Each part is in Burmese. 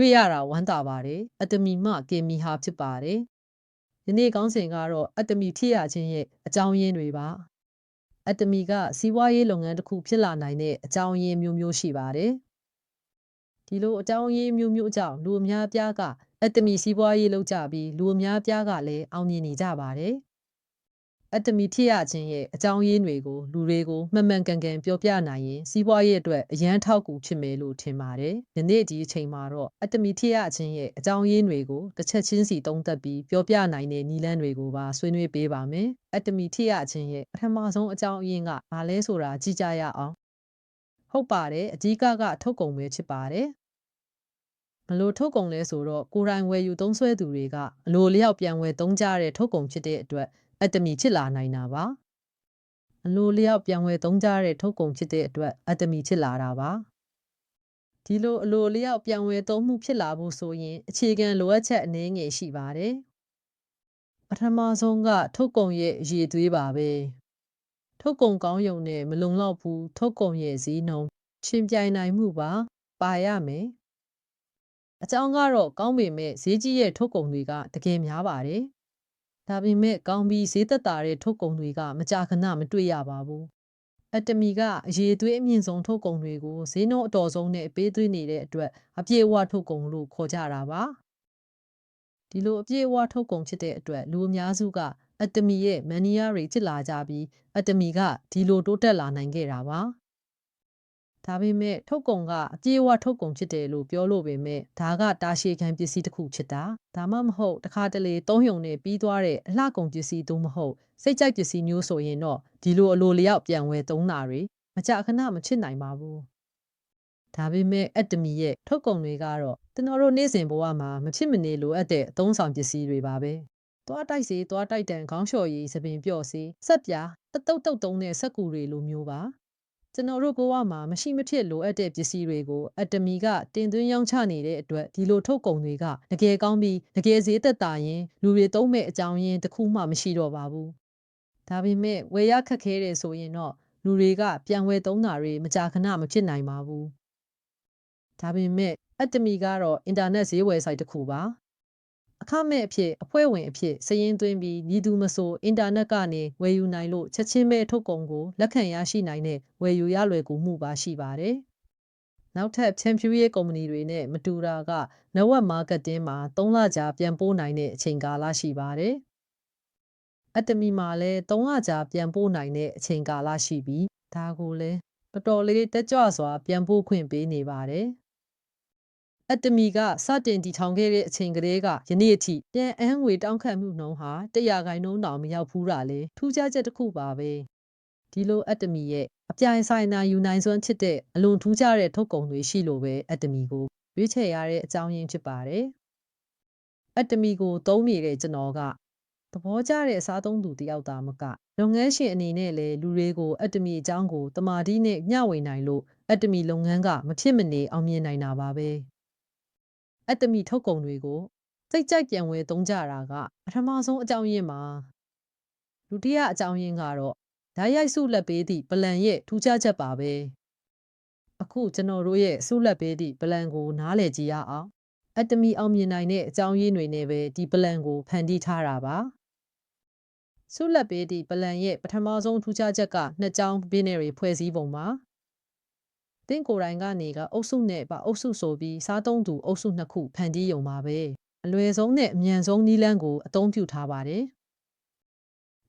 တွေ့ရတာဝမ်းသာပါတယ်အတမီမှကေမီဟာဖြစ်ပါတယ်ဒီနေ့ကောင်းစဉ်ကတော့အတမီဖြစ်ရခြင်းရဲ့အကြောင်းရင်းတွေပါအတမီကစီးပွားရေးလုပ်ငန်းတစ်ခုဖြစ်လာနိုင်တဲ့အကြောင်းရင်းမျိုးမျိုးရှိပါတယ်ဒီလိုအကြောင်းရင်းမျိုးမျိုးအကြောင်းလူအများအပြားကအတမီစီးပွားရေးလုပ်ကြပြီးလူအများအပြားကလည်းအောင်မြင်နေကြပါတယ် အတ္တမီဖြစ်ရခြင်းရဲ့အကြောင်းရင်းတွေကိုလူတွေကိုမှန်မှန်ကန်ကန်ပြောပြနိုင်ရင်စီးပွားရေးအတွက်အရန်ထောက်ကူဖြစ်မယ်လို့ထင်ပါတယ်။ဒီနေ့ဒီအချိန်မှာတော့အတ္တမီဖြစ်ရခြင်းရဲ့အကြောင်းရင်းတွေကိုတစ်ချက်ချင်းစီသုံးသပ်ပြီးပြောပြနိုင်တဲ့နည်းလမ်းတွေကိုပါဆွေးနွေးပေးပါမယ်။အတ္တမီဖြစ်ရခြင်းရဲ့ပထမဆုံးအကြောင်းအရင်းကဘာလဲဆိုတာကြည့်ကြရအောင်။ဟုတ်ပါတယ်အကြီးကကထုတ်ကုန်ပဲဖြစ်ပါတယ်။ဘလို့ထုတ်ကုန်လဲဆိုတော့ကိုယ်တိုင်ဝယ်ယူသုံးစွဲသူတွေကအလိုလျောက်ပြန်ဝယ်သုံးကြတဲ့ထုတ်ကုန်ဖြစ်တဲ့အတွက် အတ္တမီဖြစ်လာနိုင်တာပါအလိုလျောက်ပြန်ဝယ်သုံးကြတဲ့ထုတ်ကုန်ဖြစ်တဲ့အတွက်အတ္တမီဖြစ်လာတာပါဒီလိုအလိုလျောက်ပြန်ဝယ်သုံးမှုဖြစ်လာဖို့ဆိုရင်အခြေခံလိုအပ်ချက်အနည်းငယ်ရှိပါတယ်ပထမဆုံးက ထုတ်ကုန်ရဲ့အရေးသွေးပါပဲထုတ်ကုန်ကောင်းယုံနဲ့မလုံလောက်ဘူးထုတ်ကုန်ရဲ့ဈေးနှုန်းချင်းပြိုင်နိုင်မှုပါ ပါရမယ်အကြောင်းကတော့ကောင်းပေမဲ့ဈေးကြီးရဲ့ထုတ်ကုန်တွေကတကယ်များပါတယ် ဒါပေမဲ့ကောင်းပြီးဈေးသက်သာတဲ့ထုတ်ကုန်တွေကမကြာခဏမတွေ့ရပါဘူးအတမီကအရေးသွေးအမြင့်ဆုံးထုတ်ကုန်တွေကိုဈေးနှုန်းအတော်ဆုံးနဲ့ပေးသွင်းနေတဲ့အတွက်အပြည့်အဝထုတ်ကုန်လို့ခေါ်ကြတာပါဒီလိုအပြည့်အဝထုတ်ကုန်ဖြစ်တဲ့အတွက်လူအများစုကအတမီရဲ့မန်နီယာတွေဖြစ်လာကြပြီးအတမီကဒီလိုတိုးတက်လာနိုင်ခဲ့တာပါ ဒါပေမဲ့ထုတ်ကုန်ကအပြေးအဝထုတ်ကုန်ဖြစ်တယ်လို့ပြောလို့ပေမဲ့ဒါကတာရှည်ခံပစ္စည်းတစ်ခုဖြစ်တာဒါမှမဟုတ်တခါတလေသုံးယုံနဲ့ပြီးသွားတဲ့အလှကုန်ပစ္စည်းသို့မဟုတ်စိတ်ကြိုက်ပစ္စည်းမျိုးဆိုရင်တော့ဒီလိုအလိုလျောက်ပြန်ဝယ်သုံးတာတွေမကြခဏမချစ်နိုင်ပါဘူးဒါပေမဲ့အက်တမီရဲ့ထုတ်ကုန်တွေကတော့ကျွန်တော်တို့နေ့စဉ်ဘဝမှာမဖြစ်မနေလိုအပ်တဲ့အသုံးဆောင်ပစ္စည်းတွေပါပဲသွားတိုက်စီသွားတိုက်တန်ခေါင်းလျှော်ရည်သပင်ပြော့စီဆက်ပြားတတုတ်တုတ်တုံးတဲ့ဆက်ကူတွေလိုမျိုးပါ ကျွန်တော်တို့ဘဝမှာမရှိမဖြစ်လိုအပ်တဲ့ပစ္စည်းတွေကိုအတမီကတင်သွင်းရောင်းချနေတဲ့အတွက်ဒီလိုထုတ်ကုန်တွေကတကယ်ကောင်းပြီးတကယ်ဈေးသက်သာရင်လူတွေသုံးမဲ့အကြောင်းရင်းတစ်ခုမှမရှိတော့ပါဘူး။ဒါပေမဲ့ဝယ်ရခက်ခဲတယ်ဆိုရင်တော့လူတွေကပြန်ဝယ်သုံးတာတွေမကြာခဏမဖြစ်နိုင်ပါဘူး။ဒါပေမဲ့အတမီကတော့အင်တာနက်ဈေးဝယ်ဆိုင်တစ်ခုပါ အခမဲ့အဖြစ်အဖွဲ့ဝင်အဖြစ်စည်ရင်းသွင်းပြီးမြည်သူမဆိုအင်တာနက်ကနေဝယ်ယူနိုင်လို့ချက်ချင်းပဲထုတ်ကုန်ကိုလက်ခံရရှိနိုင်တဲ့ဝယ်ယူရလွယ်ကူမှုပါရှိပါတယ်။နောက်ထပ်ချန်ဖြူရေးကုမ္ပဏီတွေနဲ့မတူတာကနဝက်မာကတ်တင်းမှာ3လကြာပြန်ပို့နိုင်တဲ့အချိန်ကာလရှိပါတယ်။အတမီမှာလည်း3လကြာပြန်ပို့နိုင်တဲ့အချိန်ကာလရှိပြီးဒါကိုလည်းတော်တော်လေးတက်ကြွစွာပြန်ပို့ခွင့်ပေးနေပါတယ်။ အတမီကစတင်တည်ထောင်ခဲ့တဲ့အချိန်ကလေးကယနေ့အထိပြန်အန်းငွေတောင်းခံမှုနှုန်းဟာ100ခိုင်နှုန်းတောင်မရောက်ဘူးတာလေထူးခြားချက်တစ်ခုပါပဲဒီလိုအတမီရဲ့အပြိုင်ဆိုင်နာယူနိုင်စွမ်းဖြစ်တဲ့အလွန်ထူးခြားတဲ့ထုတ်ကုန်တွေရှိလို့ပဲအတမီကိုရွေးချယ်ရတဲ့အကြောင်းရင်းဖြစ်ပါတယ်အတမီကိုသုံးနေတဲ့ကျွန်တော်ကသဘောကျတဲ့အစားသုံးသူတယောက်သားမကလုပ်ငန်းရှင်အနေနဲ့လည်းလူတွေကိုအတမီအကြောင်းကိုတမာတိနဲ့မျှဝေနိုင်လို့အတမီလုပ်ငန်းကမဖြစ်မနေအောင်မြင်နိုင်တာပါပဲ။ အတမီထုတ်ကုန်တွေကိုစိတ်ကြိုက်ပြန်ဝယ်သုံးကြတာကပထမဆုံးအကြောင်းရင်းမှာဒုတိယအကြောင်းရင်းကတော့ဓာတ်ရိုက်စုလက်ပေးသည့်ပလန်ရဲ့ထူးခြားချက်ပါပဲအခုကျွန်တော်တို့ရဲ့စုလက်ပေးသည့်ပလန်ကိုနားလည်ကြည့်ရအောင်အတမီအောင်မြင်နိုင်တဲ့အကြောင်းရင်းတွေနဲ့ပဲဒီပလန်ကိုဖန်တီးထားတာပါစုလက်ပေးသည့်ပလန်ရဲ့ပထမဆုံးထူးခြားချက်ကနှစ်ကြောင်းဘင်းတွေဖွဲ့စည်းပုံပါ တင့်ကိုယ်တိုင်ကနေကအုပ်စုနဲ့ပါအုပ်စုဆိုပြီးစားသုံးသူအုပ်စုနှစ်ခုဖန်တီးရုံပါပဲအလွယ်ဆုံးနဲ့အမြန်ဆုံးနည်းလမ်းကိုအသုံးပြုထားပါတယ်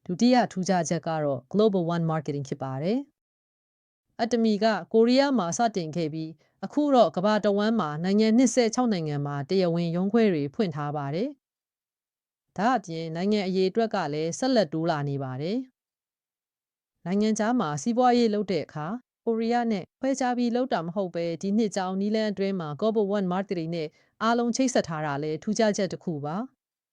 ဒုတိယထူးခြားချက်ကတော့ Global One Marketing ဖြစ်ပါတယ်အတမီကကိုရီးယားမှာစတင်ခဲ့ပြီးအခုတော့ကမ္ဘာတဝန်းမှာနိုင်ငံ26နိုင်ငံမှာတရားဝင်ရုံးခွဲတွေဖွင့်ထားပါတယ်ဒါအပြင်နိုင်ငံအရေးအတွက်ကလည်းဆက်လက်တိုးလာနေပါတယ်နိုင်ငံခြားမှာစီးပွားရေးလုပ်တဲ့အခါ ကိုရီးယားနဲ့ခွဲခြားပြီးလောက်တာမဟုတ်ပဲဒီနှစ်ကြောင်နီလန်အတွင်းမှာ Global One Marketing နဲ့အားလုံးချိတ်ဆက်ထားတာလဲထူးခြားချက်တစ်ခုပါ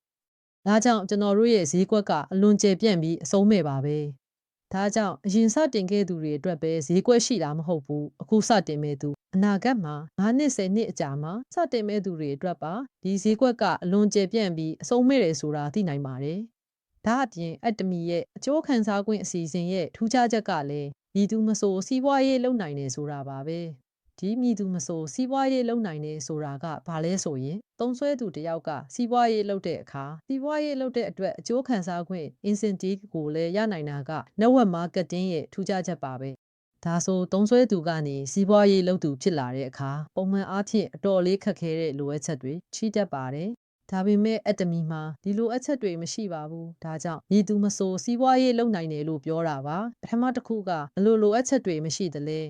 ။ဒါကြောင့်ကျွန်တော်တို့ရဲ့ဈေးကွက်ကအလွန်ကျယ်ပြန့်ပြီးအဆုံးမဲ့ပါပဲ။ဒါကြောင့်အရင်စတင်ခဲ့သူတွေအတွက်ပဲဈေးကွက်ရှိတာမဟုတ်ဘူး။အခုစတင်မဲ့သူအနာဂတ်မှာ9နှစ်10နှစ်အကြာမှာစတင်မဲ့သူတွေအတွက်ပါဒီဈေးကွက်ကအလွန်ကျယ်ပြန့်ပြီးအဆုံးမဲ့တယ်ဆိုတာသိနိုင်ပါတယ်။ဒါအပြင်အတမီရဲ့အကျိုးခံစား권အစီအစဉ်ရဲ့ထူးခြားချက်ကလည်း ဤသူမဆိုစီးပွားရေးလုပ်နိုင်တယ်ဆိုတာပါပဲဒီမိသူမဆိုစီးပွားရေးလုပ်နိုင်နေဆိုတာကဘာလဲဆိုရင်သုံးဆွဲသူတယောက်ကစီးပွားရေးလုပ်တဲ့အခါစီးပွားရေးလုပ်တဲ့အတွက်အကျိုးခံစားခွင့် incentive ကိုလည်းရနိုင်တာက network marketing ရဲ့ထူးခြားချက်ပါပဲဒါဆိုသုံးဆွဲသူကနေစီးပွားရေးလုပ်သူဖြစ်လာတဲ့အခါပုံမှန်အားဖြင့်အတော်လေးခက်ခဲတဲ့လိုအပ်ချက်တွေရှိတတ်ပါတယ် ဒါပေမဲ့အတ္တမီမှာဒီလိုအချက်တွေမရှိပါဘူး။ဒါကြောင့်ညီသူမဆိုစီးပွားရေးလုပ်နိုင်တယ်လို့ပြောတာပါ။ပထမတစ်ခုကဘလို့လိုအပ်ချက်တွေမရှိသလဲ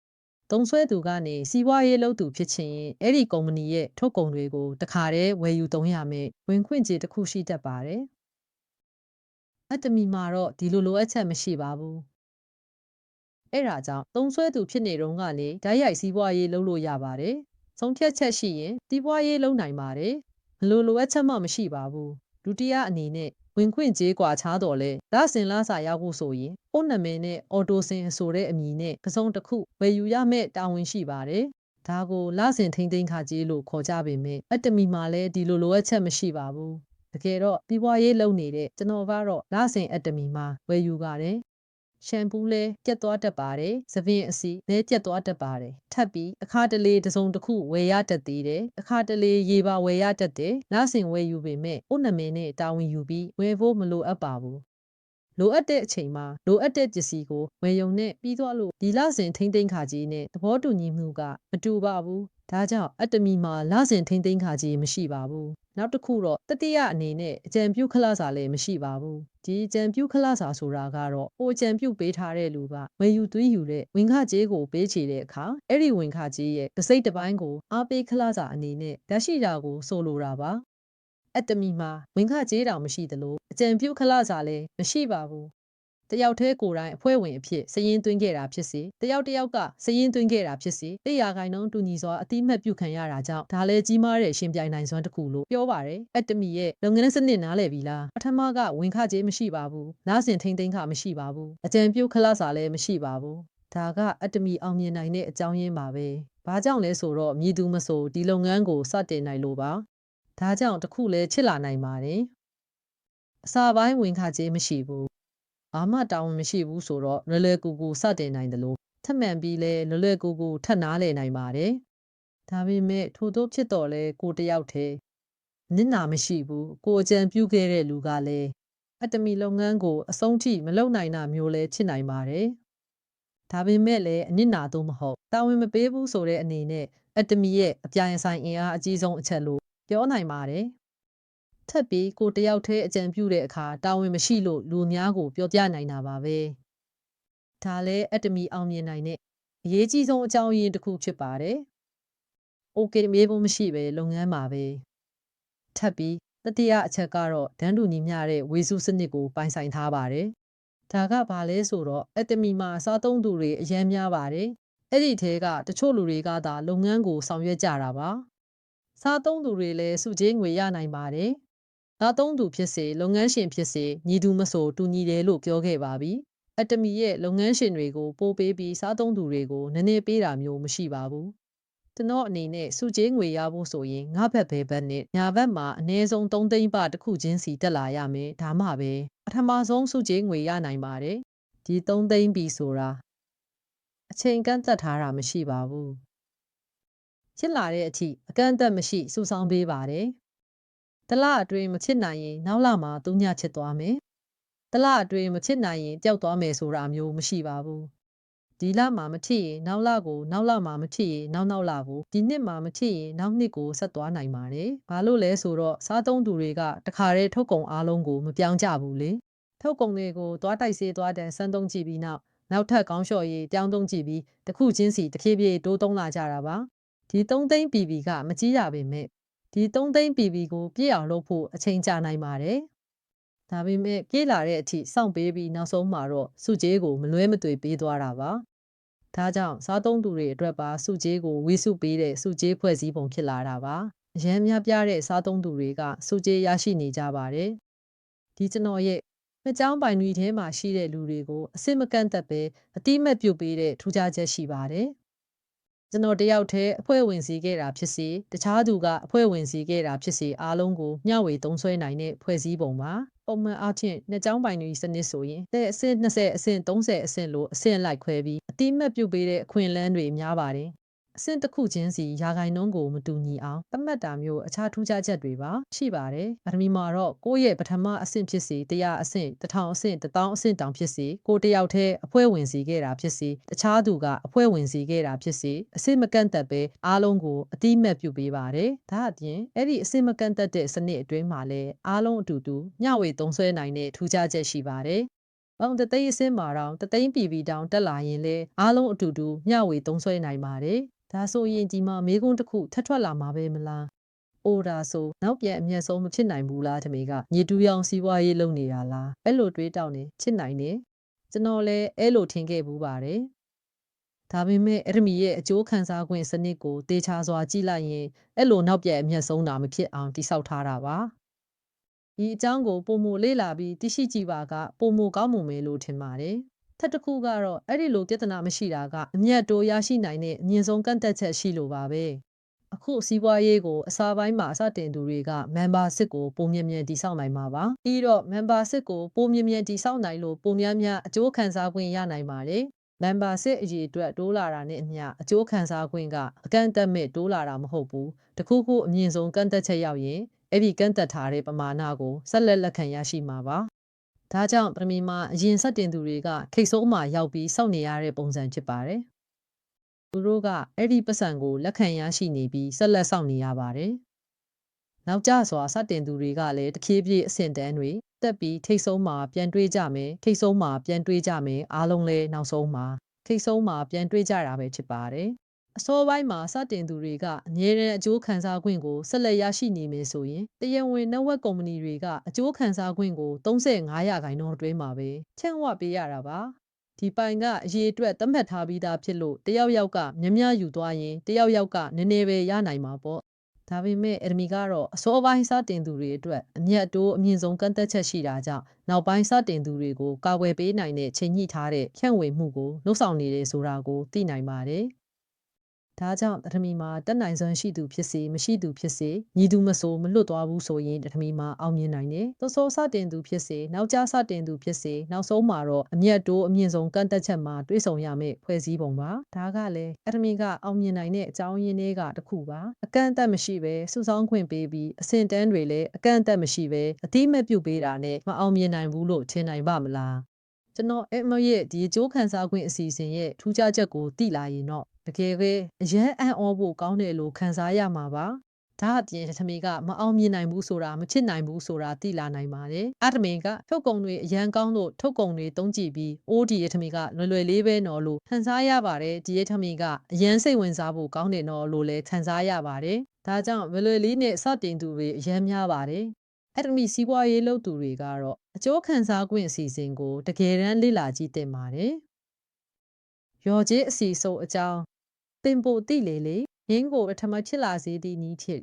။သုံးဆွဲသူကနေစီးပွားရေးလုပ်သူဖြစ်ချင်ရင်အဲ့ဒီကုမ္ပဏီရဲ့ထုတ်ကုန်တွေကိုတခါတည်းဝယ်ယူသုံးရမယ်။ဝင်ခွင့်ကြေတစ်ခုရှိတတ်ပါတယ်။အတ္တမီမှာတော့ဒီလိုလိုအပ်ချက်မရှိပါဘူး။အဲ့ဒါကြောင့်သုံးဆွဲသူဖြစ်နေတော့ကနေဓာတ်ရိုက်စီးပွားရေးလုပ်လို့ရပါတယ်။ဆုံးဖြတ်ချက်ရှိရင်စီးပွားရေးလုပ်နိုင်ပါတယ်။ဘ လို့လိုအပ်ချက်မှမရှိပါဘူးဒုတိယအနေနဲ့ဝင်ခွင့်ကြေးကွာခြားတော်လဲလဆင်လစာရောက်ဖို့ဆိုရင်ကိုနာမည်နဲ့အော်တိုစင်ဆိုတဲ့အမည်နဲ့ပစုံတစ်ခုဝယ်ယူရမယ့်တာဝန်ရှိပါတယ်ဒါကိုလဆင်ထိမ့်သိမ်းခါကြေးလို့ခေါ်ကြပေမဲ့အတ္တမီမှာလည်းဒီလိုလိုအပ်ချက်မရှိပါဘူးတကယ်တော့ပြီးပွားရေးလုပ်နေတဲ့ကျွန်တော်ကတော့လဆင်အတ္တမီမှာဝယ်ယူပါတယ် ရှမ်ပူးလဲပြတ်သွားတတ်ပါတယ်။သပင်အစီလဲပြတ်သွားတတ်ပါတယ်။ထပ်ပြီးအခါတလေတစုံတစ်ခုဝယ်ရတတ်သေးတယ်။အခါတလေရေပါဝယ်ရတတ်တယ်။လဆင်ဝယ်ယူပေမဲ့ဥနမည်နဲ့တာဝန်ယူပြီးဝယ်ဖို့မလိုအပ်ပါဘူး။လိုအပ်တဲ့အချိန်မှာလိုအပ်တဲ့ပစ္စည်းကိုဝယ်ယုံနဲ့ပြီးသွားလို့ဒီလစဉ်ထိမ့်သိမ်းခါကြီးနဲ့သဘောတူညီမှုကမတူပါဘူး။ ဒါကြောင့်အတ္တမီမှာလစဉ်ထိမ့်သိမ်းခါကြီးမရှိပါဘူး။နောက်တစ်ခုတော့တတိယအနေနဲ့အကြံပြုခလစာလည်းမရှိပါဘူးဒီကြံပြုခလစာဆိုတာကတော့ဟိုကြံပြုပေးထားတဲ့လူကဝယ်ယူသွေးယူတဲ့ဝင်ခကြေးကိုပေးချေတဲ့အခါအဲ့ဒီဝင်ခကြေးရဲ့တစ်စိတ်တစ်ပိုင်းကိုအားပေးခလစာအနေနဲ့ဓာတ်ရှိတာကိုဆိုလိုတာပါအတ္တမီမှာဝင်ခကြေးတောင်မရှိသလိုအကြံပြုခလစာလည်းမရှိပါဘူး တယောက်တည်းကိုယ်တိုင်အဖွဲ့ဝင်အဖြစ်စည်ရင်းသွင်းခဲ့တာဖြစ်စေတယောက်တယောက်ကစည်ရင်းသွင်းခဲ့တာဖြစ်စေတရားခိုင်နှုန်းတူညီစွာအတိမတ်ပြုခံရတာကြောင့်ဒါလည်းကြီးမားတဲ့ရှင်ပြိုင်နိုင်စွမ်းတစ်ခုလို့ပြောပါတယ်အတမီရဲ့လုပ်ငန်းစနစ်နားလည်ပြီလားပထမကဝင်ခကြေးမရှိပါဘူးနားစင်ထိမ့်သိမ်းခမရှိပါဘူးအကြံပြုခလစာလည်းမရှိပါဘူးဒါကအတမီအောင်မြင်နိုင်တဲ့အကြောင်းရင်းပါပဲဘာကြောင့်လဲဆိုတော့မြည်သူမဆိုဒီလုပ်ငန်းကိုစတင်နိုင်လို့ပါဒါကြောင့်တခုလဲချစ်လာနိုင်ပါတယ်အစာပိုင်းဝင်ခကြေးမရှိဘူး ဘာမှတာဝန်မရှိဘူးဆိုတော့လွယ်လွယ်ကူကူစတင်နိုင်တယ်လို့ထပ်မံပြီးလဲလွယ်လွယ်ကူကူထပ်နားလည်နိုင်ပါတယ်။ဒါပေမဲ့ထို့သောဖြစ်တော်လဲကိုတယောက်တည်းနစ်နာမရှိဘူးကိုအကြံပြုခဲ့တဲ့လူကလည်းအတ္တမီလုပ်ငန်းကိုအဆုံးထိမလုပ်နိုင်တာမျိုးလဲဖြစ်နိုင်ပါတယ်။ဒါပေမဲ့လည်းအနစ်နာတော့မဟုတ်တာဝန်မပေးဘူးဆိုတဲ့အနေနဲ့အတ္တမီရဲ့အပြိုင်ဆိုင်အင်အားအကြီးဆုံးအချက်လို့ပြောနိုင်ပါတယ်။ ထပ်ပြီးကိုတယောက်တည်းအကြံပြုတဲ့အခါတာဝန်မရှိလို့လူများကိုပြောပြနိုင်တာပါပဲဒါလည်းအတ္တမီအောင်မြင်နိုင်တဲ့အရေးကြီးဆုံးအကြောင်းရင်းတစ်ခုဖြစ်ပါတယ်။ OK မေးဖို့မရှိပဲလုပ်ငန်းမှာပဲထပ်ပြီးတတိယအချက်ကတော့ဒန်းတူညီမျှတဲ့ဝေစုစနစ်ကိုပိုင်ဆိုင်ထားပါတယ်။ဒါကဘာလဲဆိုတော့အတ္တမီမှာစားသုံးသူတွေအများများပါတယ်။အဲ့ဒီထဲကတချို့လူတွေကသာလုပ်ငန်းကိုဆောင်ရွက်ကြတာပါ။စားသုံးသူတွေလည်းစုချင်းငွေရနိုင်ပါတယ်။ သားသုံးသူဖြစ်စေလုပ်ငန်းရှင်ဖြစ်စေညီသူမဆိုတူညီတယ်လို့ပြောခဲ့ပါပြီ။အတမီရဲ့လုပ်ငန်းရှင်တွေကိုပို့ပေးပြီးစားသုံးသူတွေကိုနည်းနည်းပေးတာမျိုးမရှိပါဘူး။ကျွန်တော်အနေနဲ့စုချင်းငွေရဖို့ဆိုရင်ငါဘက်ဘဲဘက်နဲ့ညာဘက်မှာအနည်းဆုံး3သိန်းပတစ်ခုချင်းစီတက်လာရမယ်ဒါမှပဲပထမဆုံးစုချင်းငွေရနိုင်ပါတယ်။ဒီ3သိန်းပြီဆိုတာအချိန်ကန့်သက်ထားတာမရှိပါဘူး။ချစ်လာတဲ့အထိအကန့်အသတ်မရှိစူဆောင်းပေးပါတယ်။တ လအတွင်းမချစ်နိုင်ရင်နောက်လမှာသူညချစ်သွားမယ်တလအတွင်းမချစ်နိုင်ရင်ပျောက်သွားမယ်ဆိုတာမျိုးမရှိပါဘူးဒီလမှာမထစ်ရင်နောက်လကိုနောက်လမှာမထစ်ရင်နောက်နောက်လကိုဒီနှစ်မှာမထစ်ရင်နောက်နှစ်ကိုဆက်သွားနိုင်ပါတယ်။ဘာလို့လဲဆိုတော့စားသုံးသူတွေကတခါတည်းထုတ်ကုန်အားလုံးကိုမပြောင်းကြဘူးလေ။ထုတ်ကုန်တွေကိုသွားတိုက်စေးသွားတဲ့စမ်းသုံးကြည့်ပြီးနောက်နောက်ထပ်ကောင်းလျှော့ရေးပြောင်းသုံးကြည့်ပြီးတစ်ခုချင်းစီတစ်ဖြည်းဖြည်းတိုးသုံးလာကြတာပါ။ဒီ3သိန်း PB ကမကြီးရပေမဲ့ ဒီ3သိန်း PB ကိုပြည့်အောင်လုပ်ဖို့အချိန်ကြာနိုင်ပါတယ်။ဒါပေမဲ့ပြည့်လာတဲ့အထိစောင့်ပေးပြီးနောက်ဆုံးမှာတော့စုကြေးကိုမလွဲမသွေပေးသွားတာပါ။ဒါကြောင့်စားသုံးသူတွေအတွက်ပါစုကြေးကိုဝေစုပေးတဲ့စုကြေးဖွဲ့စည်းပုံဖြစ်လာတာပါ။အရန်များပြတဲ့စားသုံးသူတွေကစုကြေးရရှိနေကြပါတယ်။ဒီကျွန်တော်ရဲ့မကြောင်းပိုင်တွေထဲမှာရှိတဲ့လူတွေကိုအစစ်မကန့်သက်ပဲအတိမတ်ပြုတ်ပေးတဲ့ထူးခြားချက်ရှိပါတယ်။ ကျွန်တော်တယောက်တည်းအဖွဲ့ဝင်စီခဲ့တာဖြစ်စီတခြားသူကအဖွဲ့ဝင်စီခဲ့တာဖြစ်စီအားလုံးကိုမျှဝေသုံးစွဲနိုင်တဲ့ဖွဲ့စည်းပုံပါပုံမှန်အားဖြင့်နှစ်ကြောင်းပိုင်တွေစနစ်ဆိုရင်တဲ့အဆင့်20အဆင့်30အဆင့်လို့အဆင့်လိုက်ခွဲပြီးအတိမတ်ပြုတ်ပေးတဲ့အခွင့်အလမ်းတွေများပါတယ် အဆင့်တစ်ခုချင်းစီရာဂိုင်နှုန်းကိုမတူညီအောင်သတ်မှတ်တာမျိုးအခြားထူးခြားချက်တွေပါရှိပါတယ်ပထမီမှာတော့ကိုယ့်ရဲ့ပထမအဆင့်ဖြစ်စီတရားအဆင့်တစ်ထောင်အဆင့်တစ်တောင်းအဆင့်တောင်ဖြစ်စီကိုတယောက်တည်းအဖွဲ့ဝင်စီခဲ့တာဖြစ်စီတခြားသူကအဖွဲ့ဝင်စီခဲ့တာဖြစ်စီအဆင့်မကန့်သက်ပဲအားလုံးကိုအတိအမှတ်ပြုပေးပါတယ်ဒါအပြင်အဲ့ဒီအဆင့်မကန့်သက်တဲ့စနစ်အတွင်းမှာလည်းအားလုံးအတူတူမျှဝေသုံးစွဲနိုင်တဲ့ထူးခြားချက်ရှိပါတယ်။ပေါင်တသိန်းအစင်းမှာတော့တသိန်းပြည်ပြည်တောင်တက်လာရင်လဲအားလုံးအတူတူမျှဝေသုံးစွဲနိုင်ပါတယ်။ ဒါဆိုရင်ဒီမှာမေးခွန်းတစ်ခုထပ်ထွက်လာမှာပဲမလား။အိုဒါဆိုနောက်ပြန်အမျက်ဆုံးမဖြစ်နိုင်ဘူးလားတမေကညတူရောင်စီးပွားရေးလုပ်နေတာလားအဲ့လိုတွေးတောက်နေချစ်နိုင်တယ်ကျွန်တော်လည်းအဲ့လိုထင်ခဲ့ဘူးပါတယ်ဒါပေမဲ့အရမီရဲ့အကျိုးခံစား권စနစ်ကိုတေချာစွာကြည့်လိုက်ရင်အဲ့လိုနောက်ပြန်အမျက်ဆုံးတာမဖြစ်အောင်တိစောက်ထားတာပါဒီအကြောင်းကိုပုံမလေ့လာပြီးသိရှိကြည့်ပါကပုံမကောင်းမှုမယ်လို့ထင်ပါတယ် ထပ်တစ်ခုကတော့အဲ့ဒီလိုပြဿနာမရှိတာကအမျက်တိုးရရှိနိုင်တဲ့အမြင့်ဆုံးကန့်သက်ချက်ရှိလို့ပါပဲအခုစီးပွားရေးကိုအစားပိုင်းမှာစတင်သူတွေက member စစ်ကိုပုံမြင်မြင်တိစောက်နိုင်မှာပါပြီးတော့ member စစ်ကိုပုံမြင်မြင်တိစောက်နိုင်လို့ပုံများများအကျိုးခံစား권ရနိုင်ပါတယ် member စစ်အရေးအတွက်တိုးလာတာနဲ့အမျှအကျိုးခံစား권ကအကန့်အသတ်မဲ့တိုးလာတာမဟုတ်ဘူးတခုခုအမြင့်ဆုံးကန့်သက်ချက်ရောက်ရင်အဲ့ဒီကန့်သက်ထားတဲ့ပမာဏကိုဆက်လက်လက်ခံရရှိမှာပါ ဒါကြောင့်ပရမီမှာအရင်ဆက်တင်သူတွေကခိတ်ဆိုးမှာရောက်ပြီးစောင့်နေရတဲ့ပုံစံဖြစ်ပါတယ်သူတို့ကအဲ့ဒီပတ်စံကိုလက်ခံရရှိနေပြီးဆက်လက်စောင့်နေရပါတယ်နောက်ကျစွာစတင်သူတွေကလည်းတဖြည်းဖြည်းအဆင့်တန်းတွေတက်ပြီးထိတ်ဆုံးမှာပြန်တွေးကြမယ်ထိတ်ဆုံးမှာပြန်တွေးကြမယ်အားလုံးလည်းနောက်ဆုံးမှာထိတ်ဆုံးမှာပြန်တွေးကြတာပဲဖြစ်ပါတယ် အစောပိုင်းမှာစတင်သူတွေကအငြင်းတဲ့အကျိုးခံစား권ကိုဆက်လက်ရရှိနေမယ်ဆိုရင်တရားဝင် network ကုမ္ပဏီတွေကအကျိုးခံစား권ကို35ရာခိုင်နှုန်းအတွင်းမှာပဲချင့်ဝပေးရတာပါဒီပိုင်ကအရေးအတွက်သတ်မှတ်ထားပြီးသားဖြစ်လို့တယောက်ယောက်ကမြမယူသွားရင်တယောက်ယောက်ကနည်းနည်းပဲရနိုင်မှာပေါ့ဒါပေမဲ့အဒမီကတော့အစောပိုင်းစတင်သူတွေအတွက်အမျက်တိုးအမြင့်ဆုံးကန့်သက်ချက်ရှိတာကြောင့်နောက်ပိုင်းစတင်သူတွေကိုကာကွယ်ပေးနိုင်တဲ့ချိန်ညှိထားတဲ့ဖြန့်ဝေမှုကိုလှုပ်ဆောင်နေတယ်ဆိုတာကိုသိနိုင်ပါတယ်။ ဒါကြောင့်တထမီမှာတက်နိုင်စွမ်းရှိသူဖြစ်စေမရှိသူဖြစ်စေညီသူမဆိုမလွတ်သွားဘူးဆိုရင်တထမီမှာအောင်မြင်နိုင်တယ်။သို့ဆိုစတင်သူဖြစ်စေနောက်ကျစတင်သူဖြစ်စေနောက်ဆုံးမှာတော့အမျက်တိုးအမြင့်ဆုံးကန့်တက်ချက်မှာတွေးဆုံရမယ့်ဖွဲ့စည်းပုံပါ။ဒါကလည်းအထမီကအောင်မြင်နိုင်တဲ့အကြောင်းရင်းတွေကတခုပါ။အကန့်အသတ်မရှိပဲစုဆောင်းခွင့်ပေးပြီးအဆင့်တန်းတွေလည်းအကန့်အသတ်မရှိပဲအတိမတ်ပြုတ်ပေးတာနဲ့မအောင်မြင်နိုင်ဘူးလို့ထင်နိုင်ပါမလား။ကျွန်တော်အမရဲ့ဒီအကျိုးခံစား권အစီအစဉ်ရဲ့ထူးခြားချက်ကိုသိလာရင်တော့ တကယ်ပဲအရန်အံ့ဩဖို့ကောင်းတယ်လို့ခံစားရမှာပါဒါအပြင်သမီးကမအောင်မြင်နိုင်ဘူးဆိုတာမချစ်နိုင်ဘူးဆိုတာသိလာနိုင်ပါတယ်အတမင်ကထုတ်ကုန်တွေအရန်ကောင်းလို့ထုတ်ကုန်တွေတုံးကြည့်ပြီးအိုးဒီရသမီးကလွယ်လွယ်လေးပဲနော်လို့ခံစားရပါတယ်ဒီရသမီးကအရန်စိတ်ဝင်စားဖို့ကောင်းတယ်နော်လို့လည်းခံစားရပါတယ်ဒါကြောင့်လွယ်လွယ်လေးနဲ့စတင်သူတွေအရန်များပါတယ်အဲ့ဒမီစီးပွားရေးလုပ်သူတွေကတော့အကျိုးခံစား권အစီအစဉ်ကိုတကယ်တမ်းလေ့လာကြည့်တင်ပါတယ်။ရော်ကြီးအစီအစိုးအကြောင်း သင်ပိုသိလေလေရင်းကိုအထမဖြစ်လာစေသည့်နည်းဖြင့်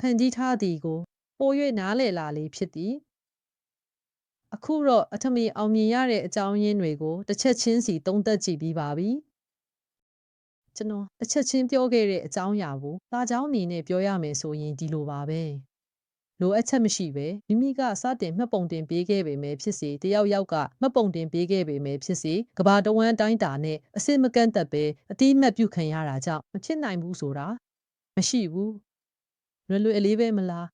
ဖန်တီးထားသည်ကို ပို၍နားလည်လာလေဖြစ်သည်အခုတော့အထမီအောင်မြင်ရတဲ့အကြောင်းရင်းတွေကိုတစ်ချက်ချင်းစီသုံးသပ်ကြည့်ပြီးပါပြီကျွန်တော်တစ်ချက်ချင်းပြောခဲ့တဲ့အကြောင်းအရာကိုဒါကြောင့်အနေနဲ့ပြောရမယ်ဆိုရင်ဒီလိုပါပဲ လိုအပ်ချက်မရှိပဲမိမိကစတင်မှတ်ပုံတင်ပေးခဲ့ပေမဲ့ဖြစ်စေတယောက်ယောက်ကမှတ်ပုံတင်ပေးခဲ့ပေမဲ့ဖြစ်စေကဘာတဝမ်းတိုင်းတာနဲ့အစစ်မကန့်သက်ပဲအတိအမှတ်ပြုခံရတာကြောင့်မဖြစ်နိုင်ဘူးဆိုတာမရှိဘူးလွယ်လွယ်အလေးပဲမလား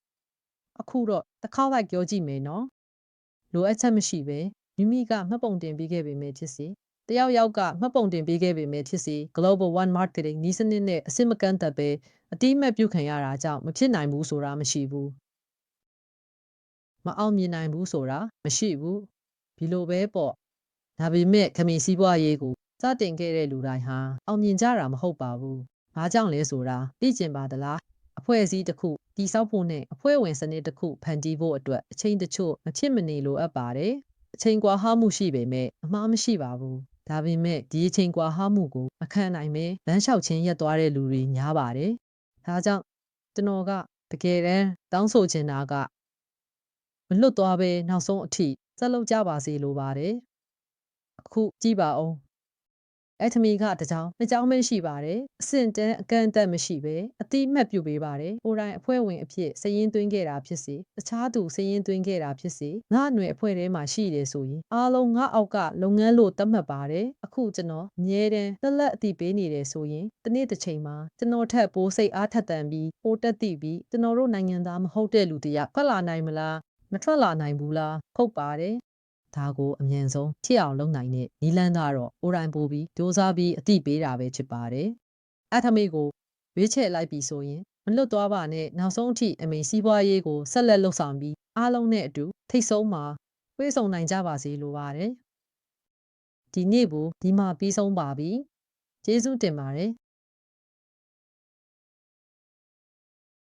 အခုတော့တစ်ခါလိုက်ပြောကြည့်မယ်နော်လိုအပ်ချက်မရှိပဲမိမိကမှတ်ပုံတင်ပေးခဲ့ပေမဲ့ဖြစ်စေတယောက်ယောက်ကမှတ်ပုံတင်ပေးခဲ့ပေမဲ့ဖြစ်စေ Global One Marketing နီးစနစ်နဲ့အစစ်မကန့်သက်ပဲအတိအမှတ်ပြုခံရတာကြောင့်မဖြစ်နိုင်ဘူးဆိုတာမရှိဘူး မအောင်မြင်နိုင်ဘူးဆိုတာမရှိဘူးဒီလိုပဲပေါ့ဒါပေမဲ့ခမီစီးပွားရေးကိုစတင်ခဲ့တဲ့လူတိုင်းဟာအောင်မြင်ကြတာမဟုတ်ပါဘူးဘာကြောင့်လဲဆိုတာသိကျင်ပါသလားအဖွဲ့အစည်းတစ်ခုတိစောက်ဖို့နဲ့အဖွဲ့ဝင်စနစ်တစ်ခုဖန်တီးဖို့အတွက်အချိန်တချို့မဖြစ်မနေလိုအပ်ပါတယ်အချိန်ကွာဟမှုရှိပေမဲ့အမှားမရှိပါဘူးဒါပေမဲ့ဒီအချိန်ကွာဟမှုကိုမခံနိုင်ပဲလမ်းလျှောက်ခြင်းရက်သွားတဲ့လူတွေများပါတယ်ဒါကြောင့်ကျွန်တော်ကတကယ်တမ်းတောင်းဆိုချင်တာက မလွတ်သွားပဲနောက်ဆုံးအထိဆက်လုပ်ကြပါစေလိုပါတယ်အခုကြည့်ပါအောင်အထမီကတကြောင်နှစ်ကြောင်ပဲရှိပါတယ်အဆင့်တန်းအကန့်အသတ်မရှိပဲအတိအမှတ်ပြုပေးပါတယ်ကိုယ်တိုင်အဖွဲ့ဝင်အဖြစ်စည်ရင်းသွင်းခဲ့တာဖြစ်စေတခြားသူစည်ရင်းသွင်းခဲ့တာဖြစ်စေငါအနွယ်အဖွဲ့ထဲမှာရှိတယ်ဆိုရင်အားလုံးငါအောက်ကလုပ်ငန်းလို့သတ်မှတ်ပါတယ်အခုကျွန်တော်အမြဲတမ်းလက်လက်အတိပေးနေတယ်ဆိုရင်တနေ့တစ်ချိန်မှာကျွန်တော်ထက်ပိုစိတ်အားထက်သန်ပြီးပိုတက်တည်ပြီးကျွန်တော်တို့နိုင်ငံသားမဟုတ်တဲ့လူတယောက်ထွက်လာနိုင်မလား မထွက်လာနိုင်ဘူးလားဟုတ်ပါတယ်ဒါကိုအမြန်ဆုံးဖြစ်အောင်လုပ်နိုင်တဲ့နီလန်းကတော့အိုရိုင်ပိုပြီးဒိုးစားပြီးအတိပေးတာပဲဖြစ်ပါတယ်အထမေကိုရွေးချယ်လိုက်ပြီဆိုရင်မလွတ်သွားပါနဲ့နောက်ဆုံးအထိအမေစီးပွားရေးကိုဆက်လက်လှုပ်ဆောင်ပြီးအားလုံးနဲ့အတူထိတ်ဆုံးမှာပြေးဆောင်နိုင်ကြပါစေလိုပါတယ်ဒီနေ့ဘူးဒီမှာပြီးဆုံးပါပြီကျေးဇူးတင်ပါတယ်